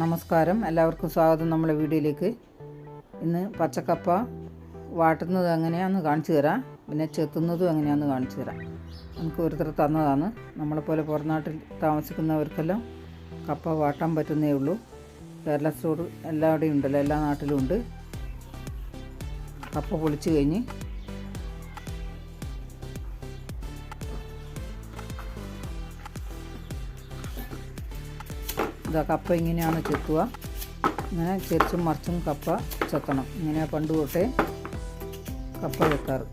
നമസ്കാരം. എല്ലാവർക്കും സ്വാഗതം നമ്മളെ വീഡിയോയിലേക്ക്. ഇന്ന് പച്ചക്കപ്പ വാട്ടുന്നത് എങ്ങനെയാണെന്ന് കാണിച്ചു തരാം. പിന്നെ ചെത്തുന്നതും എങ്ങനെയാണെന്ന് കാണിച്ചു തരാം. നമുക്ക് ഓരോരുത്തർ തന്നതാണ്. നമ്മളെപ്പോലെ പുറനാട്ടിൽ താമസിക്കുന്നവർക്കെല്ലാം കപ്പ വാട്ടാൻ പറ്റുന്നേ ഉള്ളൂ. കേരള സ്റ്റോർ എല്ലാവിടെയും ഉണ്ടല്ലോ എല്ലാ നാട്ടിലും ഉണ്ട്. കപ്പ പൊളിച്ചു കഴിഞ്ഞ് ഇതാ കപ്പ ഇങ്ങനെയാണ് ചെത്തുക. ഇങ്ങനെ ചെറിച്ചും മറിച്ചും കപ്പ ചെത്തണം. ഇങ്ങനെ പണ്ട് തൊട്ടേ കപ്പ വെക്കാറ്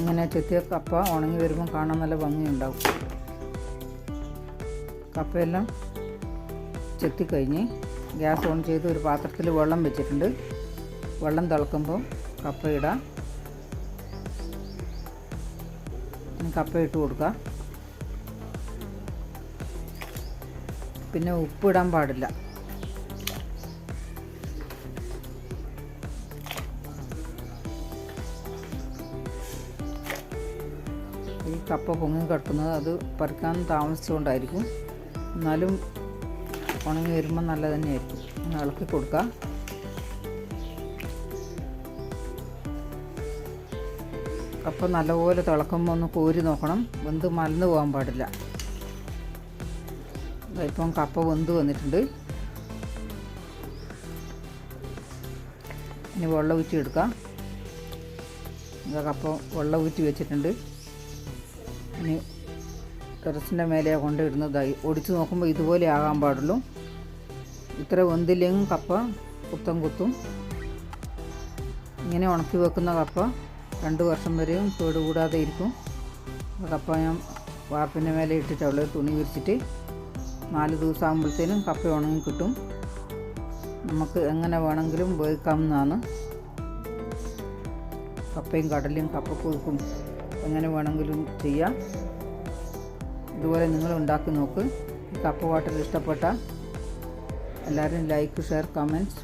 ഇങ്ങനെ ചെത്തിയ കപ്പ ഉണങ്ങി വരുമ്പോൾ കാണാൻ നല്ല ഭംഗിയുണ്ടാവും. കപ്പയെല്ലാം ചെത്തിക്കഴിഞ്ഞ് ഗ്യാസ് ഓൺ ചെയ്ത് ഒരു പാത്രത്തിൽ വെള്ളം വെച്ചിട്ടുണ്ട്. വെള്ളം തിളക്കുമ്പോൾ കപ്പ കപ്പ ഇട്ട് കൊടുക്കുക പിന്നെ ഉപ്പിടാൻ പാടില്ല. ഈ കപ്പ പൊങ്ങി കിടക്കുന്നത് അത് പറിക്കാൻ താമസിച്ചുകൊണ്ടായിരിക്കും. എന്നാലും ഉണങ്ങി വരുമ്പോൾ നല്ല തന്നെയായിരിക്കും. ഒന്ന് ഇളക്കി കൊടുക്കുക കപ്പ നല്ലപോലെ തിളക്കുമ്പോൾ ഒന്ന് കോരി നോക്കണം. വെന്ത് മലന്ന് പോകാൻ പാടില്ല. ഇപ്പം കപ്പ വെന്ത് വന്നിട്ടുണ്ട്. ഇനി വെള്ളം ഊറ്റി എടുക്കാം. കപ്പ വെള്ളം ഊറ്റി വെച്ചിട്ടുണ്ട്. ഇനി ടെറസിന്റെ മേലെ കൊണ്ടിടുന്നതായി ഒടിച്ച് നോക്കുമ്പോൾ ഇതുപോലെ ആകാൻ പാടുള്ളൂ. ഇത്ര വെന്തില്ലെങ്കിൽ കപ്പ കുത്തം കുത്തും. ഇങ്ങനെ ഉണക്കി വെക്കുന്ന കപ്പ രണ്ട് വർഷം വരെയും കേടുകൂടാതെ ഇരിക്കും. കപ്പ ഞാൻ വാർപ്പിന്റെ മേലെ ഇട്ടിട്ടുള്ളത് തുണി വിരിച്ചിട്ട്. നാല് ദിവസം ആകുമ്പോഴത്തേനും കപ്പ ഉണങ്ങി കിട്ടും. നമുക്ക് എങ്ങനെ വേണമെങ്കിലും ഉപയോഗിക്കാവുന്നതാണ്. കപ്പയും കടലയും കപ്പക്കുറുക്കും എങ്ങനെ വേണമെങ്കിലും ചെയ്യാം. ഇതുപോലെ നിങ്ങൾ ഉണ്ടാക്കി നോക്ക്. ഈ കപ്പ വാട്ടർ ഇഷ്ടപ്പെട്ട എല്ലാവരും ലൈക്ക് ഷെയർ കമന്റ്സ്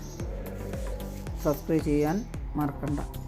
സബ്സ്ക്രൈബ് ചെയ്യാൻ മറക്കണ്ട.